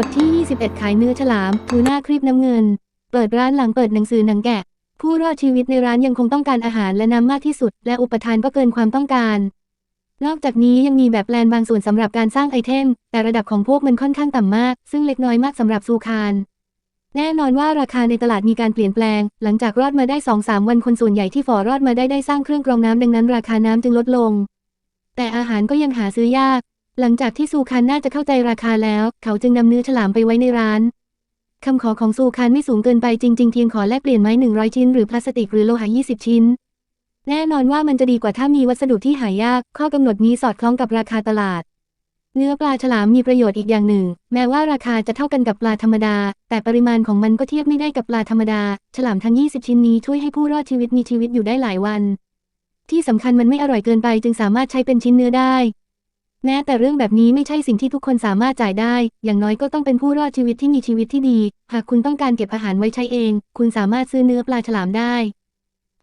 บทที่ 21 ขายเนื้อฉลามทูน่าครีบน้ำเงิน เปิดร้านหลังเปิดหนังสือหนังแกะ ผู้รอดชีวิตในร้านยังคงต้องการอาหารและน้ำมากที่สุด และอุปทานก็เกินความต้องการ นอกจากนี้ยังมีแบบแปลนบางส่วนสำหรับการสร้างไอเทม แต่ระดับของพวกมันค่อนข้างต่ำมาก ซึ่งเล็กน้อยมากสำหรับซูคานแน่นอนว่าราคาในตลาดมีการเปลี่ยนแปลง หลังจากรอดมาได้2-3วันคนส่วนใหญ่ที่ฝ่อรอดมาได้ได้สร้างเครื่องกรองน้ำดังนั้น ราคาน้ำจึงลดลง แต่อาหารก็ยังหาซื้อยาก หลังจากที่ซูคานน่าจะเข้าใจราคาแล้ว เขาจึงนำเนื้อฉลามไปไว้ในร้านคำขอของซูคานไม่สูงเกินไปจริงๆเพียงขอแลกเปลี่ยนไม้100ชิ้นหรือพลาสติกหรือโลหะ20ชิ้น แน่นอนว่ามันจะดีกว่าถ้ามีวัสดุที่หายาก ข้อกำหนดนี้สอดคล้องกับราคาตลาด เนื้อปลาฉลามมีประโยชน์อีกอย่างหนึ่ง แม้ว่าราคาจะเท่ากันกับปลาธรรมดา แต่ปริมาณของมันก็เทียบไม่ได้กับปลาธรรมดา ฉลามทั้ง 20 ชิ้นนี้ช่วยให้ผู้รอดชีวิตมีชีวิตอยู่ได้หลายวัน ที่สำคัญมันไม่อร่อยเกินไปจึงสามารถใช้เป็นชิ้นเนื้อได้ แม้แต่เรื่องแบบนี้ไม่ใช่สิ่งที่ทุกคนสามารถจ่ายได้ อย่างน้อยก็ต้องเป็นผู้รอดชีวิตที่มีชีวิตที่ดี หากคุณต้องการเก็บอาหารไว้ใช้เอง คุณสามารถซื้อเนื้อปลาฉลามได้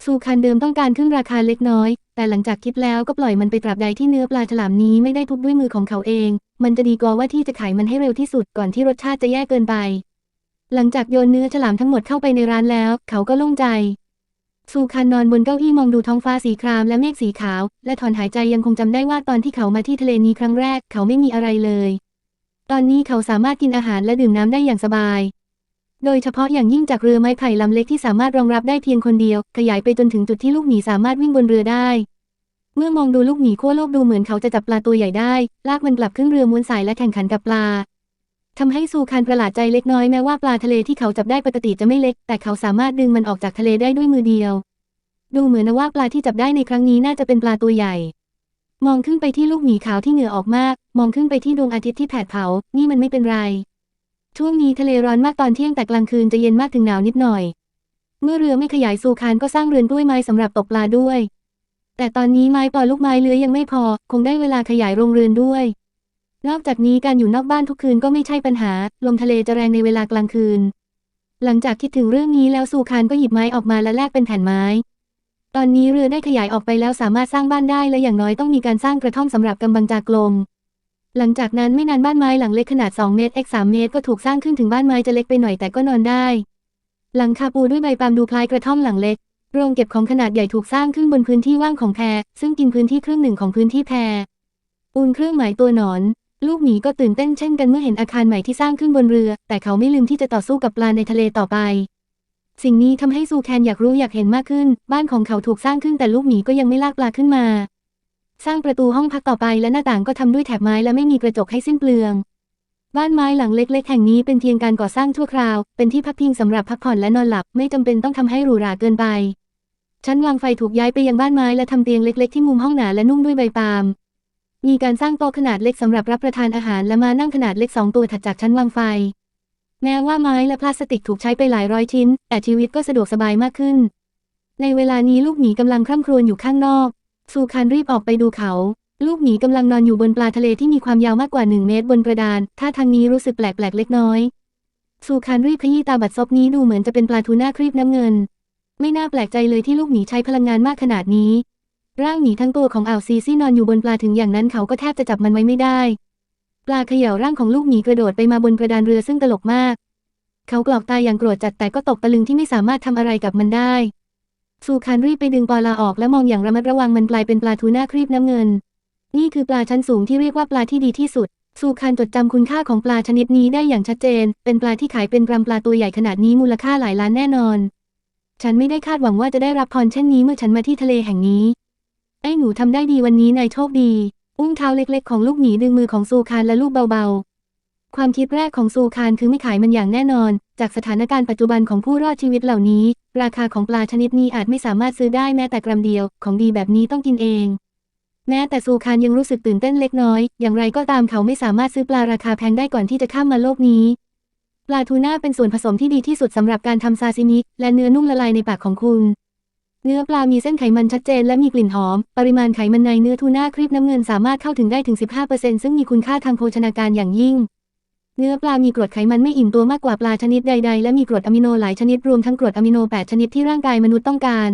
ซูคันเดิมต้องการขึ้นราคาเล็กน้อย แต่หลังจากคิดแล้วก็ปล่อยมันไปตราบใดที่เนื้อปลาฉลามนี้ไม่ได้ทุบด้วยมือของเขาเอง มันจะดีกว่าว่าที่จะขายมันให้เร็วที่สุดก่อนที่รสชาติจะแย่เกินไป หลังจากโยนเนื้อฉลามทั้งหมดเข้าไปในร้านแล้ว เขาก็โล่งใจ ซูคันนอนบนเก้าอี้มองดูท้องฟ้าสีครามและเมฆสีขาว และถอนหายใจยังคงจำได้ว่าตอนที่เขามาที่ทะเลนี้ครั้งแรกเขาไม่มีอะไรเลย ตอนนี้เขาสามารถกินอาหารและดื่มน้ำได้อย่างสบาย โดยเฉพาะอย่างยิ่งจากเรือไม้ไผ่ลำเล็กที่สามารถรองรับได้เพียงคนเดียว ขยายไปจนถึงจุดที่ลูกหมีสามารถวิ่งบนเรือได้ เมื่อมองดูลูกหมีขั้วโลกดูเหมือนเขาจะจับปลาตัวใหญ่ได้ ลากมันกลับขึ้นเรือม้วนสายและแข่งขันกับปลา ทำให้ซูคานประหลาดใจเล็กน้อยแม้ว่าปลาทะเลที่เขาจับได้ปกติจะไม่เล็ก แต่เขาสามารถดึงมันออกจากทะเลได้ด้วยมือเดียว ดูเหมือนว่าปลาที่จับได้ในครั้งนี้น่าจะเป็นปลาตัวใหญ่ มองขึ้นไปที่ลูกหมีขาวที่เหงื่อออกมาก มองขึ้นไปที่ดวงอาทิตย์ที่แผดเผา นี่มันไม่เป็นไร ช่วงนี้ทะเลร้อนมากตอนเที่ยงแต่กลางคืนจะเย็นมากถึงหนาวนิดหน่อย เมื่อเรือไม่ขยายซูคานก็สร้างเรือนด้วยไม้สำหรับตกปลาด้วย แต่ตอนนี้ไม้ปอลูกไม้เลื้อยยังไม่พอ คงได้เวลาขยายโรงเรือนด้วย นอกจากนี้การอยู่นอกบ้านทุกคืนก็ไม่ใช่ปัญหา ลมทะเลจะแรงในเวลากลางคืน หลังจากคิดถึงเรื่องนี้แล้วซูคานก็หยิบไม้ออกมาและแลกเป็นแผ่นไม้ ตอนนี้เรือได้ขยายออกไปแล้วสามารถสร้างบ้านได้และอย่างน้อยต้องมีการสร้างกระท่อมสำหรับกำบังจากลม หลังจากนั้นไม่นานบ้านไม้หลังเล็กขนาด 2 เมตร x 3เมตร ก็ถูกสร้างขึ้นถึงบ้านไม้จะเล็กไปหน่อยแต่ก็นอนได้ หลังคาปูด้วยใบปาล์มดูคล้ายกระท่อมหลังเล็ก โรงเก็บของขนาดใหญ่ถูกสร้างขึ้นบนพื้นที่ว่างของแพซึ่งกินพื้นที่ครึ่งหนึ่งของพื้นที่แพปูนเครื่องหมายตัวหนอน ลูกหมีก็ตื่นเต้นเช่นกันเมื่อเห็นอาคารใหม่ที่สร้างขึ้นบนเรือ แต่เขาไม่ลืมที่จะต่อสู้กับปลาในทะเลต่อไป สิ่งนี้ทำให้ซูแคนอยากรู้อยากเห็นมากขึ้น บ้านของเขาถูกสร้างขึ้นแต่ลูกหมีก็ยังไม่ลากปลาขึ้นมา สร้างประตูห้องพักต่อไปและหน้าต่างก็ทำด้วยแถบไม้และไม่มีกระจกให้สิ้นเปลือง บ้านไม้หลังเล็ก ๆ แห่งนี้เป็นเพียงการก่อสร้างชั่วคราว เป็นที่พักพิงสำหรับพักผ่อนและนอนหลับ ไม่จำเป็นต้องทำให้หรูหราเกินไปชั้นวางไฟถูกย้ายไปยังบ้านไม้และทำเตียงเล็ก ๆ ที่มุมห้องหนาและนุ่งด้วยใบปาล์ม มีการสร้างโต๊ะขนาดเล็กสำหรับรับประทานอาหารและมานั่งขนาดเล็กสองตัวถัดจากชั้นวางไฟ แม้ว่าไม้และพลาสติกถูกใช้ไปหลายร้อยชิ้น แต่ชีวิตก็สะดวกสบายมากขึ้น ในเวลานี้ลูกหมีกำลังคร่ำครวญอยู่ข้างนอก ซูคานรีบออกไปดูเขา ลูกหมีกำลังนอนอยู่บนปลาทะเลที่มีความยาวมากกว่าหนึ่งเมตรบนกระดาน ท่าทางนี้รู้สึกแปลกๆเล็กน้อย ซูคานรีบขยี้ตาบัดซบนี้ดูเหมือนจะเป็นปลาทูน่าครีบน้ำเงิน ไม่น่าแปลกใจเลยที่ลูกหมีใช้พลังงานมากขนาดนี้ ร่างหมีทั้งตัวของอ่าวซีซี่นอนอยู่บนปลาถึงอย่างนั้นเขาก็แทบจะจับมันไว้ไม่ได้ ปลาเขย่าร่างของลูกหมีกระโดดไปมาบนกระดานเรือซึ่งตลกมาก เขากรอกตายอย่างโกรธจัดแต่ก็ตกตะลึงที่ไม่สามารถทำอะไรกับมันได้ซูคานรีบไปดึงปลาออกและมองอย่างระมัดระวังมันกลายเป็นปลาทูน่าครีบน้ำเงิน นี่คือปลาชั้นสูงที่เรียกว่าปลาที่ดีที่สุดซูคานจดจำคุณค่าของปลาชนิดนี้ได้อย่างชัดเจน เป็นปลาที่ขายเป็นกรัมปลาตัวใหญ่ขนาดนี้มูลค่าหลายล้านแน่นอน ฉันไม่ได้คาดหวังว่าจะได้รับพรเช่นนี้เมื่อฉันมาที่ทะเลแห่งนี้ ไอ้หนูทำได้ดีวันนี้นายโชคดี อุ้งเท้าเล็กๆ ของลูกหมีดึงมือของซูคานและลูกเบาๆ ความคิดแรกของซูคานคือไม่ขายมันอย่างแน่นอน จากสถานการณ์ปัจจุบันของผู้รอดชีวิตเหล่านี้ ราคาของปลาชนิดนี้อาจไม่สามารถซื้อได้แม้แต่กรัมเดียว ของดีแบบนี้ต้องกินเอง แม้แต่ซูคานยังรู้สึกตื่นเต้นเล็กน้อย อย่างไรก็ตามเขาไม่สามารถซื้อปลาราคาแพงได้ก่อนที่จะข้ามมาโลกนี้ปลาทูน่าเป็นส่วนผสมที่ดีที่สุดสำหรับการทำซาซิมิและเนื้อนุ่มละลายในปากของคุณ เนื้อปลามีเส้นไขมันชัดเจนและมีกลิ่นหอม ปริมาณไขมันในเนื้อทูน่าครีบน้ำเงินสามารถเข้าถึงได้ถึง 15%ซึ่งมีคุณค่าทางโภชนาการอย่างยิ่ง เนื้อปลามีกรดไขมันไม่อิ่มตัวมากกว่าปลาชนิดใด ๆ และมีกรดอะมิโนหลายชนิดรวมทั้งกรดอะมิโน 8 ชนิดที่ร่างกายมนุษย์ต้องการ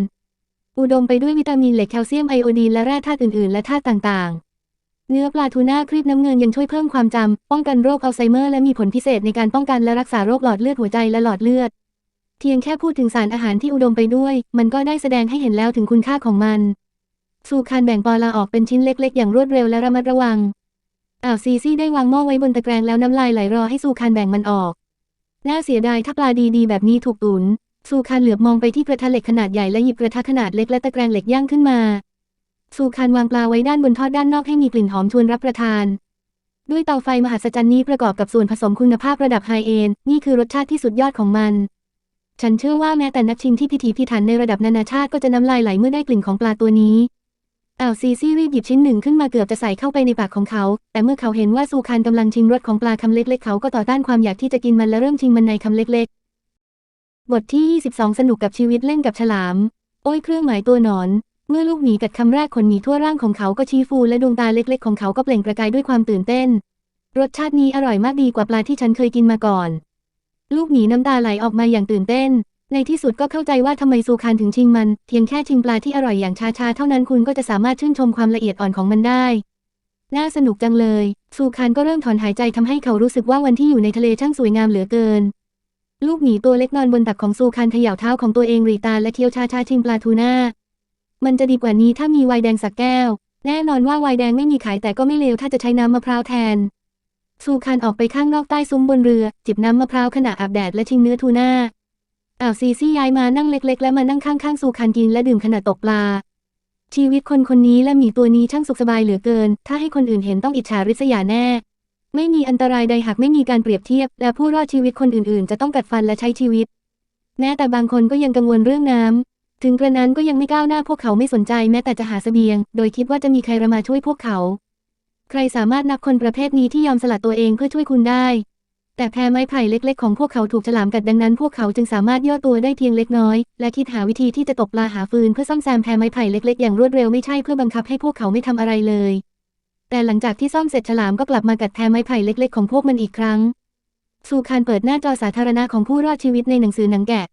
อุดมไปด้วยวิตามินเหล็กแคลเซียมไอโอดีนและแร่ธาตุอื่นๆ และธาตุต่างๆ เนื้อปลาทูน่าครีบน้ำเงินยังช่วยเพิ่มความจำป้องกันโรคอัลไซเมอร์และมีผลพิเศษในการป้องกันและรักษาโรคหลอดเลือดหัวใจและหลอดเลือด เพียงแค่พูดถึงสารอาหารที่อุดมไปด้วย มันก็ได้แสดงให้เห็นแล้วถึงคุณค่าของมันซูคานแบ่งปอลาออกเป็นชิ้นเล็กๆ อย่างรวดเร็วและระมัดระวัง อ่าวซีซี่ได้วางหม้อไว้บนตะแกรงแล้วน้ำลายไหลรอให้ซูคานแบ่งมันออก น่าเสียดายถ้าปลาดีๆ แบบนี้ถูกตุนซูคานเหลือบมองไปที่กระทะเหล็กขนาดใหญ่และหยิบกระทะขนาดเล็กและตะแกรงเหล็กย่างขึ้นมาซูคานวางปลาไว้ด้านบนทอดด้านนอกให้มีกลิ่นหอมชวนรับประทานด้วยเตาไฟมหัศจรรย์นี้ประกอบกับส่วนผสมคุณภาพระดับไฮเอนนี่คือรสชาติที่สุดยอดของมัน ฉันเชื่อว่าแม้แต่นักชิมที่พิถีพิถันในระดับนานาชาติก็จะน้ำลายไหลเมื่อได้กลิ่นของปลาตัวนี้อ่าซีซี่รีบหยิบชิ้นหนึ่งขึ้นมาเกือบจะใส่เข้าไปในปากของเขา แต่เมื่อเขาเห็นว่าซูคานกำลังชิมรสของปลาคำเล็กๆ เขาก็ต่อต้านความอยากที่จะกินมันและเริ่มชิมมันในคำเล็กๆ บทที่ 22 สนุกกับชีวิตเล่นกับฉลาม โอ้ยเครื่องหมายตัวหนอน เมื่อลูกหมีกัดคำแรกขนหมีทั่วร่างของเขาก็ชี้ฟูและดวงตาเล็กๆ ของเขาก็เปล่งประกายด้วยความตื่นเต้น รสชาตินี้อร่อยมากดีกว่าปลาที่ฉันเคยกินมาก่อน ลูกหมีน้ำตาไหลออกมาอย่างตื่นเต้น ในที่สุดก็เข้าใจว่าทำไมซูคานถึงชิงมัน เพียงแค่ชิงปลาที่อร่อยอย่างชาๆเท่านั้นคุณก็จะสามารถชื่นชมความละเอียดอ่อนของมันได้ น่าสนุกจังเลย ซูคานก็เริ่มถอนหายใจทำให้เขารู้สึกว่าวันที่อยู่ในทะเลช่างสวยงามเหลือเกิน ลูกหมีตัวเล็กนอนบนตักของซูคานเขย่าเท้าของตัวเองรีตาและเคี้ยวชาชาชิงปลาทูน่า มันจะดีกว่านี้ถ้ามีไวน์แดงสักแก้ว แน่นอนว่าไวน์แดงไม่มีขายแต่ก็ไม่เลวถ้าจะใช้น้ำมะพร้าวแทน ซูคานออกไปข้างนอกใต้ซุ้มบนเรือ จิบน้ำมะพร้าวขณะอาบแดดและชิมเนื้อทูน่าอ่าวซีซี่ย้ายมานั่งเล็ก ๆ และมานั่งข้างๆซูคานกินและดื่มขณะตกปลา ชีวิตคนคนนี้และหมีตัวนี้ช่างสุขสบายเหลือเกิน ถ้าให้คนอื่นเห็นต้องอิจฉาริษยาแน่ ไม่มีอันตรายใดหากไม่มีการเปรียบเทียบ และผู้รอดชีวิตคนอื่นๆ จะต้องกัดฟันและใช้ชีวิต แม้แต่บางคนก็ยังกังวลเรื่องน้ำถึงกระนั้นก็ยังไม่ก้าวหน้าพวกเขาไม่สนใจแม้แต่จะหาเสบียง โดยคิดว่าจะมีใครมาช่วยพวกเขา ใครสามารถนับคนประเภทนี้ที่ยอมสละตัวเองเพื่อช่วยคุณได้ แต่แพรไม้ไผ่เล็ก ๆ ของพวกเขาถูกฉลามกัดดังนั้น พวกเขาจึงสามารถย่อตัวได้เพียงเล็กน้อย และคิดหาวิธีที่จะตกปลาหาฟืนเพื่อซ่อมแซมแพรไม้ไผ่เล็ก ๆ อย่างรวดเร็วไม่ใช่เพื่อบังคับให้พวกเขาไม่ทำอะไรเลย แต่หลังจากที่ซ่อมเสร็จฉลามก็กลับมากัดแพรไม้ไผ่เล็ก ๆ ของพวกมันอีกครั้งซูคานเปิดหน้าจอสาธารณะของผู้รอดชีวิตในหนังสือหนังแกะ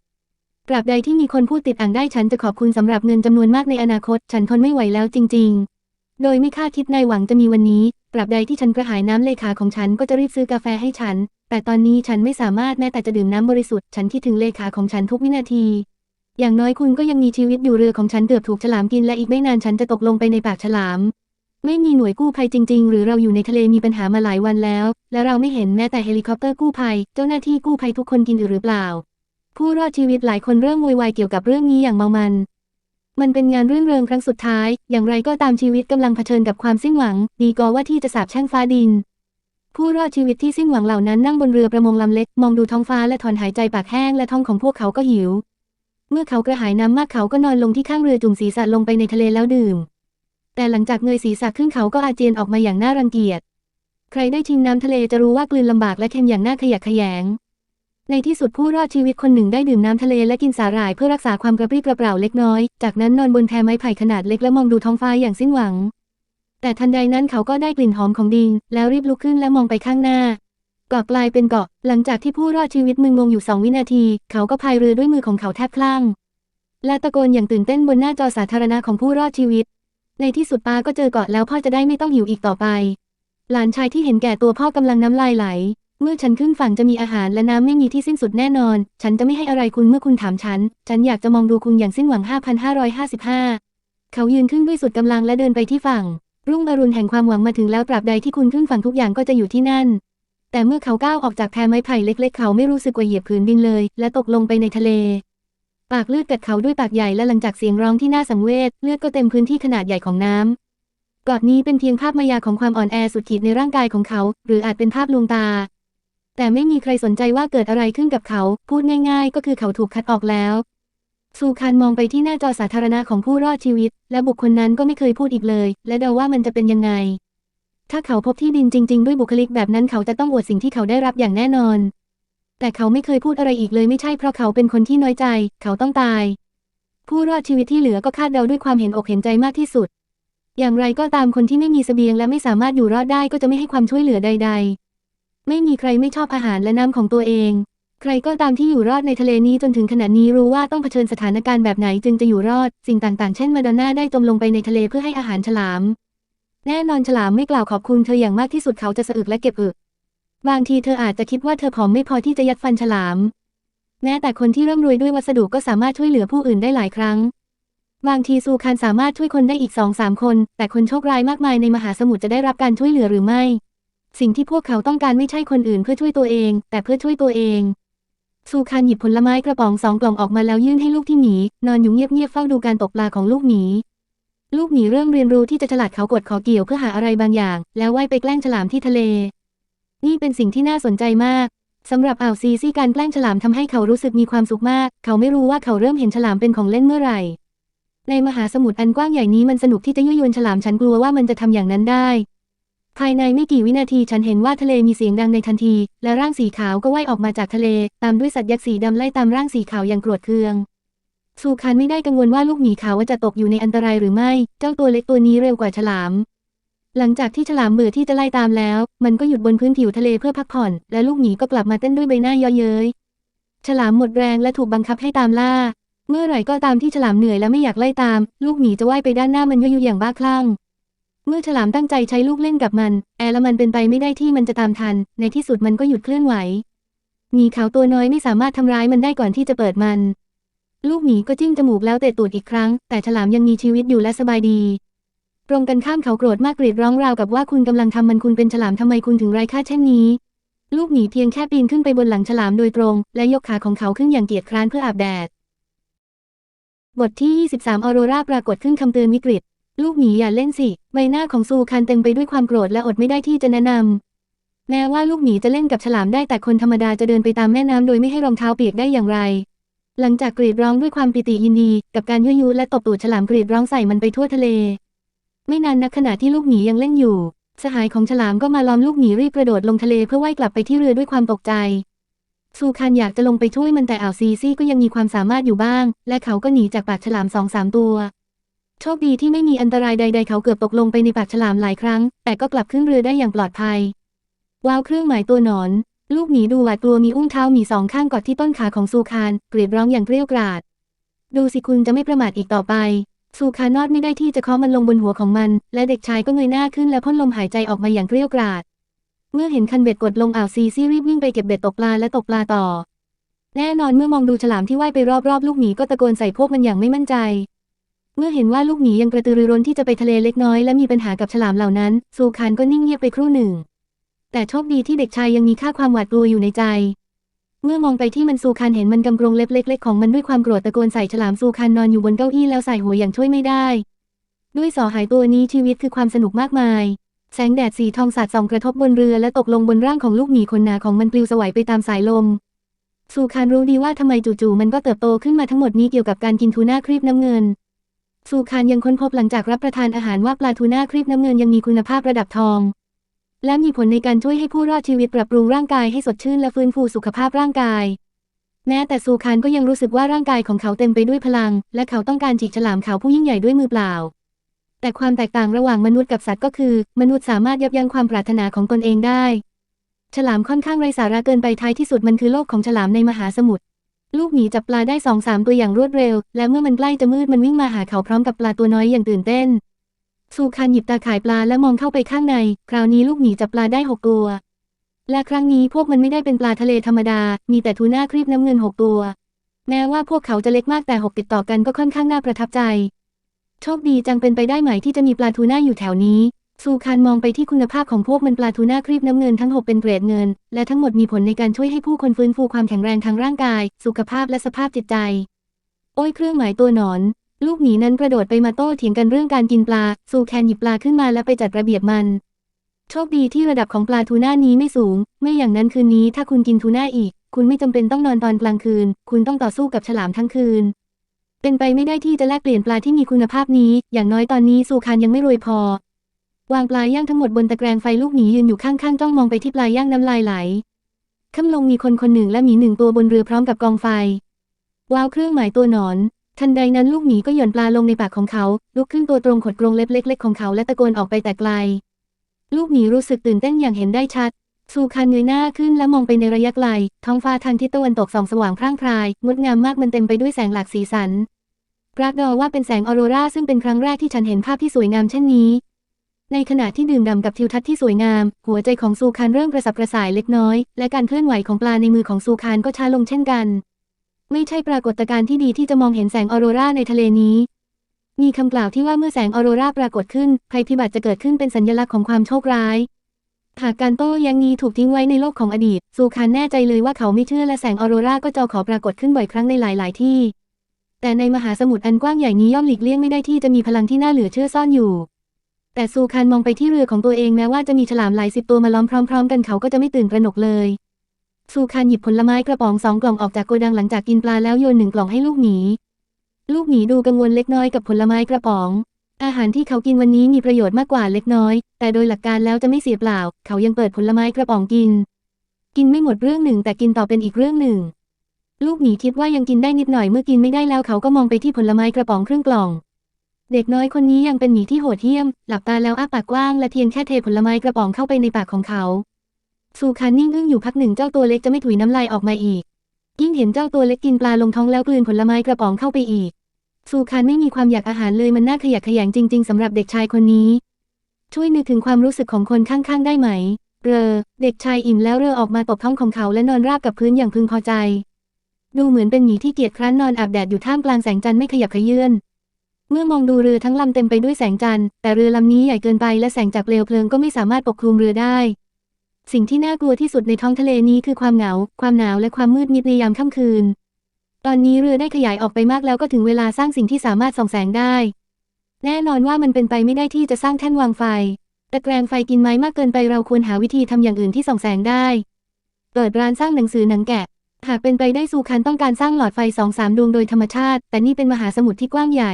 ตราบใดที่มีคนพูดติดอ่างได้ฉันจะขอบคุณสำหรับเงินจำนวนมากในอนาคต ฉันทนไม่ไหวแล้วจริง ๆ โดยไม่คาดคิดในหวังจะมีวันนี้ตราบใดที่ฉันกระหายน้ำเลขาของฉันก็จะรีบซื้อกาแฟให้ฉัน แต่ตอนนี้ฉันไม่สามารถแม้แต่จะดื่มน้ำบริสุทธิ์ ฉันคิดถึงเลขาของฉันทุกวินาที อย่างน้อยคุณก็ยังมีชีวิตอยู่เรือของฉันเกือบถูกฉลามกินและอีกไม่นานฉันจะตกลงไปในปากฉลาม ไม่มีหน่วยกู้ภัยจริง ๆ หรือเราอยู่ในทะเลมีปัญหามาหลายวันแล้ว และเราไม่เห็นแม้แต่เฮลิคอปเตอร์กู้ภัย เจ้าหน้าที่กู้ภัยทุกคนกินหรือเปล่า ผู้รอดชีวิตหลายคนเริ่มโวยวายเกี่ยวกับเรื่องนี้อย่างเมามัน มันเป็นงานรื่นเริงครั้งสุดท้าย อย่างไรก็ตามชีวิตกำลังเผชิญกับความสิ้นหวัง ดีกว่าว่าที่จะสาบแช่งฟ้าดิน ผู้รอดชีวิตที่สิ้นหวังเหล่านั้นนั่งบนเรือประมงลำเล็ก มองดูท้องฟ้าและถอนหายใจปากแห้งและท้องของพวกเขาก็หิว เมื่อเขากระหายน้ำมากเขาก็นอนลงที่ข้างเรือจุ่มศีรษะลงไปในทะเลแล้วดื่ม แต่หลังจากเงยศีรษะขึ้นเขาก็อาเจียนออกมาอย่างน่ารังเกียจ ใครได้ชิมน้ำทะเลจะรู้ว่ากลืนลำบากและเค็มอย่างน่าขยะแขยง ในที่สุดผู้รอดชีวิตคนหนึ่งได้ดื่มน้ำทะเลและกินสาหร่ายเพื่อรักษาความกระปรี้กระเปร่าเล็กน้อย จากนั้นนอนบนแพไม้ไผ่ขนาดเล็กและมองดูท้องฟ้าอย่างสิ้นหวัง แต่ทันใดนั้นเขาก็ได้กลิ่นหอมของดิน แล้วรีบลุกขึ้นและมองไปข้างหน้าเกาะกลายเป็นเกาะ หลังจากที่ผู้รอดชีวิตมึนงงอยู่สองวินาที เขาก็พายเรือด้วยมือของเขาแทบคลั่ง และตะโกนอย่างตื่นเต้นบนหน้าจอสาธารณะของผู้รอดชีวิต ในที่สุดป้าก็เจอเกาะแล้วพ่อจะได้ไม่ต้องหิวอีกต่อไป หลานชายที่เห็นแก่ตัวพ่อกำลังน้ำลายไหล เมื่อฉันขึ้นฝั่งจะมีอาหารและน้ำไม่มีที่สิ้นสุดแน่นอน ฉันจะไม่ให้อะไรคุณเมื่อคุณถามฉัน ฉันอยากจะมองดูคุณอย่างสิ้นหวัง 5,555 เขายืนขึ้นด้วยสุดกำลังและเดินไปที่ฝั่ง รุ่งอรุณแห่งความหวังมาถึงแล้วตราบใดที่คุณขึ้นฝั่งทุกอย่างก็จะอยู่ที่นั่น แต่เมื่อเขาก้าวออกจากแพไม้ไผ่เล็ก ๆ เขาไม่รู้สึกว่าเหยียบผืนดินเลย และตกลงไปในทะเล ปากเลือดกัดเขาด้วยปากใหญ่และหลังจากเสียงร้องที่น่าสังเวชเลือดก็เต็มพื้นที่ขนาดใหญ่ของน้ำกอดนี้เป็นเพียงภาพมายาของความอ่อนแอสุดขีดในร่างกายของเขา หรืออาจเป็นภาพลวงตา แต่ไม่มีใครสนใจว่าเกิดอะไรขึ้นกับเขา พูดง่าย ๆ ก็คือเขาถูกคัดออกแล้วซูคานมองไปที่หน้าจอสาธารณะของผู้รอดชีวิต และบุคคลนั้นก็ไม่เคยพูดอีกเลย และเดาว่ามันจะเป็นยังไง ถ้าเขาพบที่ดินจริง ๆ ด้วยบุคลิกแบบนั้นเขาจะต้องอวดสิ่งที่เขาได้รับอย่างแน่นอน แต่เขาไม่เคยพูดอะไรอีกเลยไม่ใช่เพราะเขาเป็นคนที่น้อยใจ เขาต้องตาย ผู้รอดชีวิตที่เหลือก็คาดเดาด้วยความเห็นอกเห็นใจมากที่สุด อย่างไรก็ตามคนที่ไม่มีเสบียงและไม่สามารถอยู่รอดได้ก็จะไม่ให้ความช่วยเหลือใด ๆ ไม่มีใครไม่ชอบอาหารและน้ำของตัวเอง ใครก็ตามที่อยู่รอดในทะเลนี้จนถึงขณะนี้รู้ว่าต้องเผชิญสถานการณ์แบบไหนจึงจะอยู่รอด สิ่งต่างๆ เช่นมาดอนน่าได้จมลงไปในทะเลเพื่อให้อาหารฉลาม แน่นอนฉลามไม่กล่าวขอบคุณเธออย่างมากที่สุดเขาจะสะอึกและเก็บอึบางทีเธออาจจะคิดว่าเธอผอมไม่พอที่จะยัดฟันฉลาม แม้แต่คนที่ร่ำรวยด้วยวัสดุก็สามารถช่วยเหลือผู้อื่นได้หลายครั้ง บางทีซูคานสามารถช่วยคนได้อีกสองสามคน แต่คนโชคร้ายมากมายในมหาสมุทรจะได้รับการช่วยเหลือหรือไม่ สิ่งที่พวกเขาต้องการไม่ใช่คนอื่นเพื่อช่วยตัวเอง แต่เพื่อช่วยตัวเองซูคานหยิบผลไม้กระป๋องสองกล่องออกมาแล้วยื่นให้ลูกที่หมี นอนอยู่เงียบๆเฝ้าดูการตกปลาของลูกหมี ลูกหมีเริ่มเรียนรู้ที่จะฉลาดเขากดขอเกี่ยวเพื่อหาอะไรบางอย่าง แล้วว่ายไปแกล้งฉลามที่ทะเล นี่เป็นสิ่งที่น่าสนใจมากสำหรับอ่าวซีซี่การแกล้งฉลามทำให้เขารู้สึกมีความสุขมาก เขาไม่รู้ว่าเขาเริ่มเห็นฉลามเป็นของเล่นเมื่อไหร่ ในมหาสมุทรอันกว้างใหญ่นี้มันสนุกที่จะยั่วยวนฉลามฉันกลัวว่ามันจะทำอย่างนั้นได้ ภายในไม่กี่วินาทีฉันเห็นว่าทะเลมีเสียงดังในทันที และร่างสีขาวก็ว่ายออกมาจากทะเล ตามด้วยสัตว์ยักษ์สีดำไล่ตามร่างสีขาวอย่างกรธเคืองซูคานไม่ได้กังวลว่าลูกหมีขาวว่าจะตกอยู่ในอันตรายหรือไม่ เจ้าตัวเล็กตัวนี้เร็วกว่าฉลาม หลังจากที่ฉลามเบื่อที่จะไล่ตามแล้ว มันก็หยุดบนพื้นผิวทะเลเพื่อพักผ่อน และลูกหมีก็กลับมาเต้นด้วยใบหน้าเย้อเย้ยฉลามหมดแรงและถูกบังคับให้ตามล่า เมื่อไหร่ก็ตามที่ฉลามเหนื่อยและไม่อยากไล่ตาม ลูกหมีจะว่ายไปด้านหน้ามันยั่วยุอย่างบ้าคลั่ง เมื่อฉลามตั้งใจใช้ลูกเล่นกับมัน แอร์และมันเป็นไปไม่ได้ที่มันจะตามทัน ในที่สุดมันก็หยุดเคลื่อนไหวหมีขาวตัวน้อยไม่สามารถทำร้ายมันได้ก่อนที่จะเปิดมัน ลูกหมีก็จิ้มจมูกแล้วเตะตูดอีกครั้ง แต่ฉลามยังมีชีวิตอยู่และสบายดี ตรงกันข้ามเขาโกรธมากกรีดร้องราวกับว่าคุณกำลังทำมันคุณเป็นฉลามทำไมคุณถึงไร้ค่าเช่นนี้ ลูกหมีเพียงแค่ปีนขึ้นไปบนหลังฉลามโดยตรง และยกขาของเขาขึ้นอย่างเกียจคร้านเพื่ออาบแดด บทที่ 23 ออโรราปรากฏขึ้นคำเตือนวิกฤต ลูกหมีอย่าเล่นสิ ใบหน้าของซูคันเต็มไปด้วยความโกรธและอดไม่ได้ที่จะแนะนำแม้ว่าลูกหมีจะเล่นกับฉลามได้แต่คนธรรมดาจะเดินไปตามแม่น้ำโดยไม่ให้รองเท้าเปียกได้อย่างไร หลังจากกรีดร้องด้วยความปิติยินดี กับการยั่วยุและตบตูดฉลามกรีดร้องใส่มันไปทั่วทะเล ไม่นานนักขณะที่ลูกหมียังเล่นอยู่ สหายของฉลามก็มาล้อมลูกหมีรีบกระโดดลงทะเลเพื่อว่ายกลับไปที่เรือด้วยความตกใจซูคานอยากจะลงไปช่วยมันแต่อ่าวซีซี่ก็ยังมีความสามารถอยู่บ้าง และเขาก็หนีจากปากฉลามสองสามตัว โชคดีที่ไม่มีอันตรายใด ๆ เขาเกือบตกลงไปในปากฉลามหลายครั้ง แต่ก็กลับขึ้นเรือได้อย่างปลอดภัยว้าวเครื่องหมายตัวหนอน ลูกหมีดูหวาดกลัวมีอุ้งเท้าหมีสองข้างกอดที่ต้นขาของซูคานกรีดร้องอย่างเกรี้ยวกราด ดูสิคุณจะไม่ประมาทอีกต่อไป ซูคานอดไม่ได้ที่จะเคาะมันลงบนหัวของมัน และเด็กชายก็เงยหน้าขึ้นและพ่นลมหายใจออกมาอย่างเกรี้ยวกราด เมื่อเห็นคันเบ็ดกดลงอ่าวซีซี่รีบวิ่งไปเก็บเบ็ดตกปลาและตกปลาต่อ แน่นอนเมื่อมองดูฉลามที่ว่ายไปรอบๆ ลูกหมีก็ตะโกนใส่พวกมันอย่างไม่มั่นใจ เมื่อเห็นว่าลูกหมียังกระตือรือร้นที่จะไปทะเลเล็กน้อยและมีปัญหากับฉลามเหล่านั้น ซูคานก็นิ่งเงียบไปครู่หนึ่ง แต่โชคดีที่เด็กชายยังมีค่าความหวาดกลัวอยู่ในใจ เมื่อมองไปที่มันซูคานเห็นมันกำกรงเล็บเล็กๆของมันด้วยความโกรธตะโกนใส่ฉลามซูคานนอนอยู่บนเก้าอี้แล้วใส่หัวอย่างช่วยไม่ได้ ด้วยสอหายตัวนี้ชีวิตคือความสนุกมากมาย แสงแดดสีทองสาดส่องกระทบบนเรือและตกลงบนร่างของลูกหมีคนหนาของมันปลิวสวัยไปตามสายลมซูคานรู้ดีว่าทำไมจู่ๆมันก็เติบโตขึ้นมาทั้งหมดนี้เกี่ยวกับการกินทูน่าครีบน้ำเงิน ซูคานยังค้นพบหลังจากรับประทานอาหารว่าปลาทูน่าครีบน้ำเงินยังมีคุณภาพระดับทอง และมีผลในการช่วยให้ผู้รอดชีวิตปรับปรุงร่างกายให้สดชื่นและฟื้นฟูสุขภาพร่างกาย แม้แต่ซูคานก็ยังรู้สึกว่าร่างกายของเขาเต็มไปด้วยพลัง และเขาต้องการจิกฉลามขาวผู้ยิ่งใหญ่ด้วยมือเปล่า แต่ความแตกต่างระหว่างมนุษย์กับสัตว์ก็คือ มนุษย์สามารถยับยั้งความปรารถนาของตนเองได้ ฉลามค่อนข้างไร้สาระเกินไปท้ายที่สุดมันคือโลกของฉลามในมหาสมุทร ลูกหมีจับปลาได้สองสามตัวอย่างรวดเร็ว และเมื่อมันใกล้จะมืดมันวิ่งมาหาเขาพร้อมกับปลาตัวน้อยอย่างตื่นเต้นซูคานหยิบตาข่ายปลาและมองเข้าไปข้างใน คราวนี้ลูกหมีจับปลาได้หกตัว และครั้งนี้พวกมันไม่ได้เป็นปลาทะเลธรรมดา มีแต่ทูน่าครีบน้ำเงินหกตัว แม้ว่าพวกเขาจะเล็กมากแต่หกติดต่อกันก็ค่อนข้างน่าประทับใจ โชคดีจังเป็นไปได้ไหมที่จะมีปลาทูน่าอยู่แถวนี้ ซูคานมองไปที่คุณภาพของพวกมันปลาทูน่าครีบน้ำเงินทั้งหกเป็นเกรดเงิน และทั้งหมดมีผลในการช่วยให้ผู้คนฟื้นฟูความแข็งแรงทางร่างกาย สุขภาพและสภาพจิตใจ โอ้ยเครื่องหมายตัวหนอน ลูกหมีนั้นกระโดดไปมาโต้เถียงกันเรื่องการกินปลา ซูแคนหยิบปลาขึ้นมาและไปจัดระเบียบมัน โชคดีที่ระดับของปลาทูน่านี้ไม่สูง ไม่อย่างนั้นคืนนี้ถ้าคุณกินทูน่าอีก คุณไม่จำเป็นต้องนอนตอนกลางคืน คุณต้องต่อสู้กับฉลามทั้งคืน เป็นไปไม่ได้ที่จะแลกเปลี่ยนปลาที่มีคุณภาพนี้ อย่างน้อยตอนนี้ซูคานยังไม่รวยพอ วางปลาย่างทั้งหมดบนตะแกรงไฟลูกหมียืนอยู่ข้างๆจ้องมองไปที่ปลาย่างน้ำลายไหลค่ำลงมีคนคนหนึ่งและหมีหนึ่งตัวบนเรือพร้อมกับกองไฟ ว้าวเครื่องหมายตัวหนอน ทันใดนั้นลูกหมีก็หย่อนปลาลงในปากของเขา ลุกขึ้นตัวตรงขดกรงเล็บเล็ก ๆ ของเขาและตะโกนออกไปแต่ไกล ลูกหมีรู้สึกตื่นเต้นอย่างเห็นได้ชัดซูคานเงยหน้าขึ้นและมองไปในระยะไกล ท้องฟ้าทางทิศตะวันตกส่องสว่างพร่างพราย งดงามมากมันเต็มไปด้วยแสงหลากสีสันปรากฏว่าเป็นแสงออโรราซึ่งเป็นครั้งแรกที่ฉันเห็นภาพที่สวยงามเช่นนี้ ในขณะที่ดื่มด่ำกับทิวทัศน์ที่สวยงาม หัวใจของซูคานเริ่มกระสับกระส่ายเล็กน้อย และการเคลื่อนไหวของปลาในมือของซูคานก็ช้าลงเช่นกัน ไม่ใช่ปรากฏการณ์ที่ดีที่จะมองเห็นแสงออโรราในทะเลนี้ มีคำกล่าวที่ว่าเมื่อแสงออโรราปรากฏขึ้นภัยพิบัติจะเกิดขึ้นเป็นสัญลักษณ์ของความโชคร้าย หากการโต้แย้งนี้ถูกทิ้งไว้ในโลกของอดีต ซูคานแน่ใจเลยว่าเขาไม่เชื่อและแสงออโรราก็จะขอปรากฏขึ้นบ่อยครั้งในหลาย ๆ ที่ แต่ในมหาสมุทรอันกว้างใหญ่นี้ย่อมหลีกเลี่ยงไม่ได้ที่จะมีพลังที่น่าเหลือเชื่อซ่อนอยู่ แต่ซูคานมองไปที่เรือของตัวเองแม้ว่าจะมีฉลามหลายสิบตัวมาล้อมพร้อม ๆ กันเขาก็จะไม่ตื่นตระหนกเลย ซูคานหยิบผลไม้กระป๋องสองกล่องออกจากโกดังหลังจากกินปลาแล้วโยนหนึ่งกล่องให้ลูกหมี ลูกหมีดูกังวลเล็กน้อยกับผลไม้กระป๋อง อาหารที่เขากินวันนี้มีประโยชน์มากกว่าเล็กน้อย แต่โดยหลักการแล้วจะไม่เสียเปล่า เขายังเปิดผลไม้กระป๋องกิน กินไม่หมดเรื่องหนึ่ง แต่กินต่อเป็นอีกเรื่องหนึ่ง ลูกหมีคิดว่ายังกินได้นิดหน่อยเมื่อกินไม่ได้แล้วเขาก็มองไปที่ผลไม้กระป๋องครึ่งกล่อง เด็กน้อยคนนี้ยังเป็นหมีที่โหดเหี้ยม หลับตาแล้วอ้าปากกว้างและเพียงแค่เทผลไม้กระป๋องเข้าไปในปากของเขาซูคานนิ่งอึ้งอยู่พักหนึ่งเจ้าตัวเล็กจะไม่ถุยน้ำลายออกมาอีก ยิ่งเห็นเจ้าตัวเล็กกินปลาลงท้องแล้วกลืนผลไม้กระป๋องเข้าไปอีกซูคานไม่มีความอยากอาหารเลยมันน่าขยะแขยงจริง ๆสำหรับเด็กชายคนนี้ ช่วยนึกถึงความรู้สึกของคนข้างๆ ได้ไหม เรอ เด็กชายอิ่มแล้วเรอออกมาตบท้องของเขาและนอนราบกับพื้นอย่างพึงพอใจ ดูเหมือนเป็นหมีที่เกียจคร้านนอนอาบแดดอยู่ท่ามกลางแสงจันทร์ไม่ขยับขยื่น เมื่อมองดูเรือทั้งลำเต็มไปด้วยแสงจันทร์ แต่เรือลำนี้ใหญ่เกินไปและแสงจากเปลวเพลิงก็ไม่สามารถปกคลุมเรือได้ สิ่งที่น่ากลัวที่สุดในท้องทะเลนี้คือความเหงา ความหนาวและความมืดมิดในยามค่ำคืน ตอนนี้เรือได้ขยายออกไปมากแล้วก็ถึงเวลาสร้างสิ่งที่สามารถส่องแสงได้ แน่นอนว่ามันเป็นไปไม่ได้ที่จะสร้างแท่นวางไฟ ตะแกรงไฟกินไม้มากเกินไปเราควรหาวิธีทำอย่างอื่นที่ส่องแสงได้ เปิดร้านสร้างหนังสือหนังแกะหากเป็นไปได้ซูคันต้องการสร้างหลอดไฟสองสามดวงโดยธรรมชาติ แต่นี่เป็นมหาสมุทรที่กว้างใหญ่